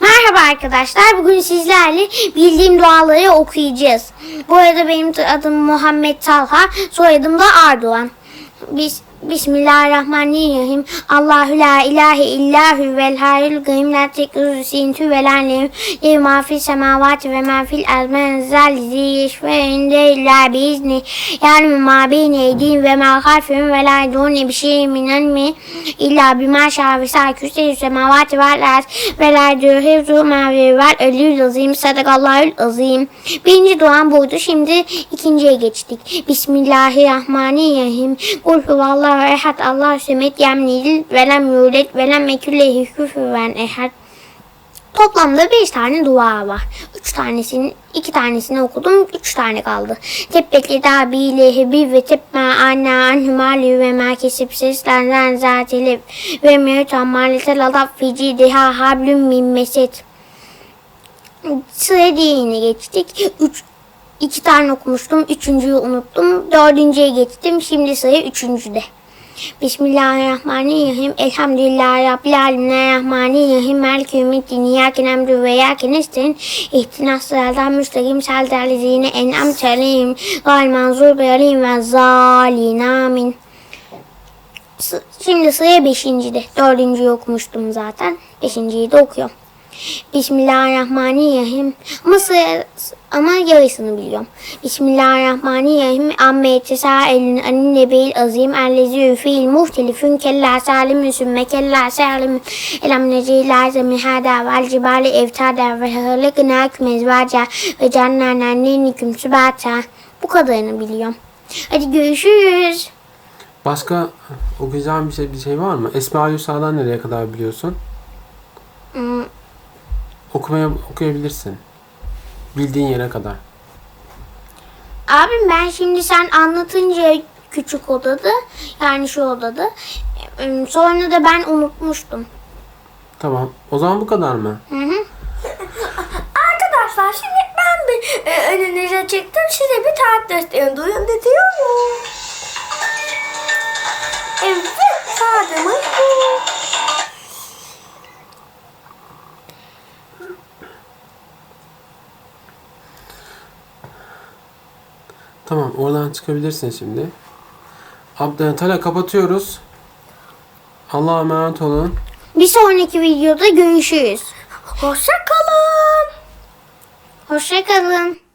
Merhaba arkadaşlar. Bugün sizlerle bildiğim duaları okuyacağız. Bu arada benim adım Muhammed Talha, soyadım da Ardoğan. Biz Bismillahirrahmanirrahim. Allahu la ilahe illahü vel hayyul gayyum la tekruzu sintu ve la lehum lehu ma fil semavati ve ma fil azmen zalizi yeşfe inde illa biizni yani ma beyne eydin ve ma harfim ve la yedune bir şey minen mi illa bima şa ve kürsü semavati vel arz ve la dürhevzu ma ve vel ölül azim sadakallahül azim. Birinci duam buydu. Şimdi ikinciye geçtik. Bismillahirrahmanirrahim. Kul huvallahu ehad Allahu semet yemnil velem yulet velem eküllehi küfüven ehad. Toplamda 5 tane dua var. 3 tanesini, 2 tanesini okudum. 3 tane kaldı. Tebbekli da bi lehebi ve tebma anna anhumali ve ma kesip seslenden zatili ve mevtan malite ladaf fici deha hablüm min meset. Sıra diğerine geçtik. Üç, iki tane okumuştum. Üçüncüyü unuttum. Dördüncüye geçtim. Şimdi sıra üçüncüde. Bismillahirrahmanirrahim. Elhamdülillahi Rabbil alemin. Rahmanirrahim. Maliki yevmiddin. İyyâke na'budu ve iyyâke nestaîn. İhtinas sıratal müstakim. Lezîne en'amte aleyhim. Gayril mağzûbi aleyhim ve zâlin. Amin. Şimdi sıra beşincide. Dördüncüyü okumuştum zaten. Beşinciyi de okuyorum. Bismillahirrahmanirrahim. Ama, ama yarısını biliyorum. Bismillahirrahmanirrahim. Amme yetesaelün anin nebeil azim ellezi fiil muhtelifün kella salimün sümme kella salimün elam necil lazemi hada vel cibali evtada ve hırlıkına mezvaca ve cannanen niniküm sübata. Bu kadarını biliyorum. Hadi görüşürüz. Başka okuyacağın bir şey, bir şey var mı? Esma-ül Hüsna'dan nereye kadar biliyorsun? Okumaya okuyabilirsin. Bildiğin yere kadar. Abim ben şimdi sen anlatınca küçük odada yani şu odada sonra da ben unutmuştum. Tamam. O zaman bu kadar mı? Hı hı. Arkadaşlar şimdi ben bir e, önünüze çıktım. Size bir tarif göstereyim. Duyun diyor Tamam. Oradan çıkabilirsin şimdi. Abdel Tala kapatıyoruz. Allah'a emanet olun. Bir sonraki videoda görüşürüz. Hoşça kalın. Hoşçakalın.